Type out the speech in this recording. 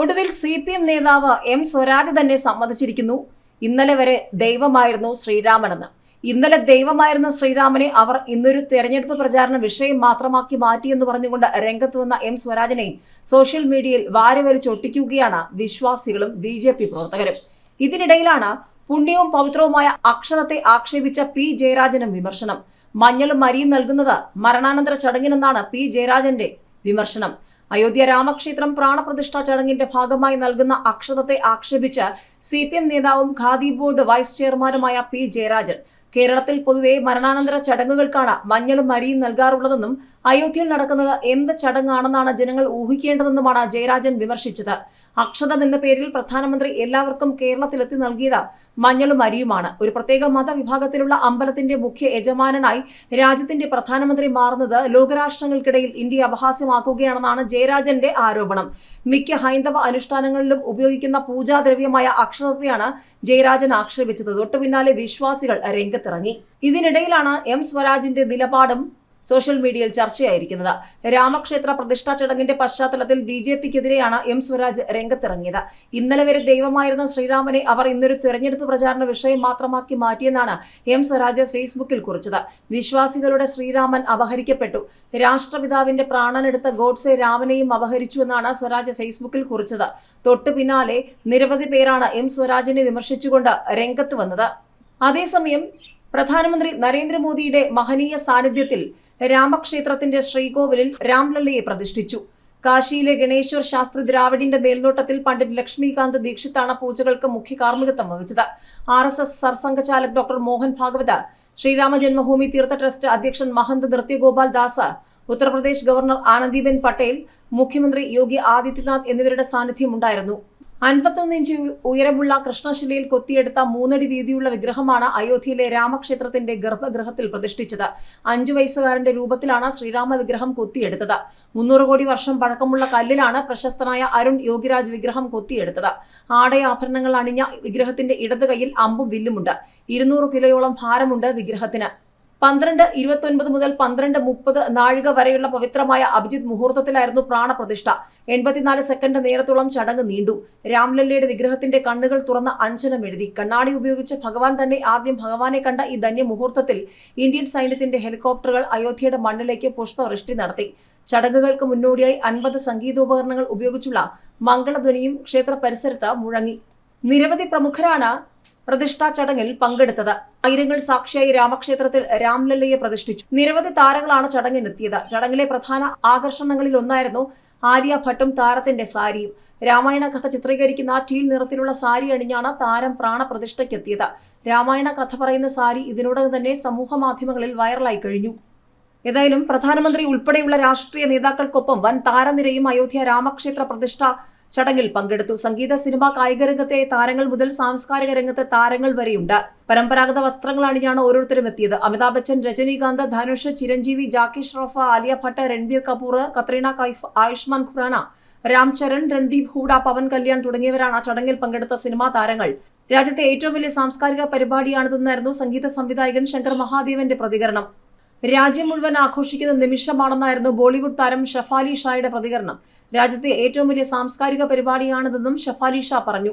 ഒടുവിൽ C P M നേതാവ് M Swaraj തന്നെ സമ്മതിച്ചിരിക്കുന്നു. ഇന്നലെ വരെ ദൈവമായിരുന്നു ശ്രീരാമനെന്ന്. ഇന്നലെ ദൈവമായിരുന്ന ശ്രീരാമനെ അവർ ഇന്നൊരു തെരഞ്ഞെടുപ്പ് പ്രചാരണ വിഷയം മാത്രമാക്കി മാറ്റിയെന്ന് പറഞ്ഞുകൊണ്ട് രംഗത്ത് വന്ന എം സ്വരാജിനെ സോഷ്യൽ മീഡിയയിൽ വാരിവലിച്ചൊട്ടിക്കുകയാണ് വിശ്വാസികളും ബി ജെ പി പ്രവർത്തകരും. ഇതിനിടയിലാണ് പുണ്യവും പവിത്രവുമായ അക്ഷരത്തെ ആക്ഷേപിച്ച പി ജയരാജനും വിമർശനം. മഞ്ഞളും മരിയും നൽകുന്നത് മരണാനന്തര ചടങ്ങിനെന്നാണ് പി ജയരാജന്റെ വിമർശനം. അയോധ്യ രാമക്ഷേത്രം പ്രാണപ്രതിഷ്ഠാ ചടങ്ങിന്റെ ഭാഗമായി നൽകുന്ന അക്ഷതത്തെ ആക്ഷേപിച്ച് സി നേതാവും ഖാദി ബോർഡ് വൈസ് ചെയർമാനുമായ പി ജയരാജൻ കേരളത്തിൽ പൊതുവെ മരണാനന്തര ചടങ്ങുകൾക്കാണ് മഞ്ഞളും മരിയും നൽകാറുള്ളതെന്നും അയോധ്യയിൽ നടക്കുന്നത് എന്ത് ചടങ്ങാണെന്നാണ് ജനങ്ങൾ ഊഹിക്കേണ്ടതെന്നുമാണ് ജയരാജൻ വിമർശിച്ചത്. അക്ഷതം എന്ന പേരിൽ പ്രധാനമന്ത്രി എല്ലാവർക്കും കേരളത്തിലെത്തി നൽകിയത് മഞ്ഞളും മരിയുമാണ് ഒരു പ്രത്യേക മതവിഭാഗത്തിലുള്ള അമ്പലത്തിന്റെ മുഖ്യ യജമാനനായി രാജ്യത്തിന്റെ പ്രധാനമന്ത്രി മാറുന്നത് ലോകരാഷ്ട്രങ്ങൾക്കിടയിൽ ഇന്ത്യ അപഹാസ്യമാക്കുകയാണെന്നാണ് ജയരാജന്റെ ആരോപണം. മിക്ക ഹൈന്ദവ അനുഷ്ഠാനങ്ങളിലും ഉപയോഗിക്കുന്ന പൂജാദ്രവ്യമായ അക്ഷതത്തെയാണ് ജയരാജൻ ആക്ഷേപിച്ചത്. തൊട്ടുപിന്നാലെ വിശ്വാസികൾ വിശ്വാസികൾ രംഗത്തിറങ്ങി. ഇതിനിടയിലാണ് എം സ്വരാജിന്റെ നിലപാടും സോഷ്യൽ മീഡിയയിൽ ചർച്ചയായിരിക്കുന്നത്. രാമക്ഷേത്ര പ്രതിഷ്ഠാ ചടങ്ങിന്റെ പശ്ചാത്തലത്തിൽ ബി ജെ പിക്കെതിരെയാണ് എം സ്വരാജ് രംഗത്തിറങ്ങിയത്. ഇന്നലെ വരെ ദൈവമായിരുന്ന ശ്രീരാമനെ അവർ ഇന്നൊരു തെരഞ്ഞെടുപ്പ് പ്രചാരണ വിഷയം മാത്രമാക്കി മാറ്റിയെന്നാണ് എം സ്വരാജ് ഫേസ്ബുക്കിൽ കുറിച്ചത്. വിശ്വാസികളുടെ ശ്രീരാമൻ അപഹരിക്കപ്പെട്ടു. രാഷ്ട്രപിതാവിന്റെ പ്രാണനെടുത്ത ഗോഡ്സെ രാമനെയും അപഹരിച്ചു എന്നാണ് സ്വരാജ് ഫേസ്ബുക്കിൽ കുറിച്ചത്. തൊട്ടു പിന്നാലെ നിരവധി പേരാണ് എം സ്വരാജിനെ വിമർശിച്ചുകൊണ്ട് രംഗത്ത് വന്നത്. അതേസമയം പ്രധാനമന്ത്രി നരേന്ദ്രമോദിയുടെ മഹനീയ സാന്നിധ്യത്തിൽ രാമക്ഷേത്രത്തിന്റെ ശ്രീകോവിലിൽ രാംലല്ലയെ പ്രതിഷ്ഠിച്ചു. കാശിയിലെ ഗണേശ്വർ ശാസ്ത്രി ദ്രാവിഡിന്റെ മേൽനോട്ടത്തിൽ പണ്ഡിറ്റ് ലക്ഷ്മികാന്ത് ദീക്ഷിത്താണ് പൂജകൾക്ക് മുഖ്യ കാർമ്മികത്വം വഹിച്ചത്. R S S Sarsanghchalak doctor Mohan Bhagwat Shriram Janmabhoomi Teerth trust അധ്യക്ഷൻ മഹന്ത് നൃത്യഗോപാൽ ദാസ് ഉത്തർപ്രദേശ് ഗവർണർ ആനന്ദിബെൻ പട്ടേൽ മുഖ്യമന്ത്രി യോഗി ആദിത്യനാഥ് എന്നിവരുടെ സാന്നിധ്യം ഉണ്ടായിരുന്നു. അൻപത്തൊന്ന് ഇഞ്ച് ഉയരമുള്ള കൃഷ്ണശിലയിൽ കൊത്തിയെടുത്ത മൂന്നടി വീതിയുള്ള വിഗ്രഹമാണ് അയോധ്യയിലെ രാമക്ഷേത്രത്തിന്റെ ഗർഭഗൃഹത്തിൽ പ്രതിഷ്ഠിച്ചത്. അഞ്ചു വയസ്സുകാരന്റെ രൂപത്തിലാണ് ശ്രീരാമ വിഗ്രഹം കൊത്തിയെടുത്തത്. മുന്നൂറ് കോടി വർഷം പഴക്കമുള്ള കല്ലിലാണ് പ്രശസ്തനായ അരുൺ യോഗിരാജ് വിഗ്രഹം കൊത്തിയെടുത്തത്. ആടയാഭരണങ്ങൾ അണിഞ്ഞ വിഗ്രഹത്തിന്റെ ഇടത് കൈയിൽ അമ്പും വില്ലുമുണ്ട്. ഇരുന്നൂറ് കിലോയോളം ഭാരമുണ്ട് വിഗ്രഹത്തിന്. പന്ത്രണ്ട് ഇരുപത്തൊൻപത് മുതൽ പന്ത്രണ്ട് മുപ്പത് നാഴിക വരെയുള്ള പവിത്രമായ അഭിജിത് മുഹൂർത്തത്തിലായിരുന്നു പ്രാണപ്രതിഷ്ഠ. എൺപത്തിനാല് സെക്കൻഡ് നേരത്തോളം ചടങ്ങ് നീണ്ടു. രാംലല്ലയുടെ വിഗ്രഹത്തിന്റെ കണ്ണുകൾ തുറന്ന അഞ്ചനം എഴുതി. കണ്ണാടി ഉപയോഗിച്ച് ഭഗവാൻ തന്നെ ആദ്യം ഭഗവാനെ കണ്ട ഈ ധന്യ മുഹൂർത്തത്തിൽ ഇന്ത്യൻ സൈന്യത്തിന്റെ ഹെലികോപ്റ്ററുകൾ അയോധ്യയുടെ മണ്ണിലേക്ക് പുഷ്പവൃഷ്ടി നടത്തി. ചടങ്ങുകൾക്ക് മുന്നോടിയായി അൻപത് സംഗീതോപകരണങ്ങൾ ഉപയോഗിച്ചുള്ള മംഗളധ്വനിയും ക്ഷേത്ര പരിസരത്ത് മുഴങ്ങി. നിരവധി പ്രമുഖരാണ് പ്രതിഷ്ഠാ ചടങ്ങിൽ പങ്കെടുത്തത്. ആയിരങ്ങൾ സാക്ഷിയായി രാമക്ഷേത്രത്തിൽ രാംലല്ലയെ പ്രതിഷ്ഠിച്ചു. നിരവധി താരങ്ങളാണ് ചടങ്ങിനെത്തിയത്. ചടങ്ങിലെ പ്രധാന ആകർഷണങ്ങളിൽ ഒന്നായിരുന്നു ആലിയ ഭട്ടും താരത്തിന്റെ സാരിയും. രാമായണ കഥ ചിത്രീകരിക്കുന്ന ടീൽ നിറത്തിലുള്ള സാരി അണിഞ്ഞാണ് താരം പ്രാണപ്രതിഷ്ഠയ്ക്കെത്തിയത്. രാമായണ കഥ പറയുന്ന സാരി ഇതിനോടകം തന്നെ സമൂഹ മാധ്യമങ്ങളിൽ വൈറലായി കഴിഞ്ഞു. ഏതായാലും പ്രധാനമന്ത്രി ഉൾപ്പെടെയുള്ള രാഷ്ട്രീയ നേതാക്കൾക്കൊപ്പം വൻ താരനിരയും അയോധ്യ രാമക്ഷേത്ര പ്രതിഷ്ഠ ചടങ്ങിൽ പങ്കെടുത്തു. സംഗീത സിനിമ കായിക രംഗത്തെ താരങ്ങൾ മുതൽ സാംസ്കാരിക രംഗത്തെ താരങ്ങൾ വരെയുണ്ട്. പരമ്പരാഗത വസ്ത്രങ്ങൾ അണിഞ്ഞാണ് ഓരോരുത്തരും എത്തിയത്. അമിതാഭ് ബച്ചൻ രജനീകാന്ത് ധനുഷ് ചിരഞ്ജീവി ജാക്കി ഷ്രോഫ ആലിയ ഭട്ട് രൺബീർ കപൂർ കത്രീന കൈഫ് ആയുഷ്മാൻ ഖുറാന രാം ചരൺ രൺദീപ് ഹൂഡ പവൻ കല്യാൺ തുടങ്ങിയവരാണ് ചടങ്ങിൽ പങ്കെടുത്ത സിനിമാ താരങ്ങൾ. രാജ്യത്തെ ഏറ്റവും വലിയ സാംസ്കാരിക പരിപാടിയാണിതെന്നായിരുന്നു സംഗീത സംവിധായകൻ ശങ്കർ മഹാദേവന്റെ പ്രതികരണം. രാജ്യം മുഴുവൻ ആഘോഷിക്കുന്ന നിമിഷമാണെന്നായിരുന്നു ബോളിവുഡ് താരം ഷഫാലി ഷായുടെ പ്രതികരണം. രാജ്യത്തെ ഏറ്റവും വലിയ സാംസ്കാരിക പരിപാടിയാണിതെന്നും ഷഫാലി ഷാ പറഞ്ഞു.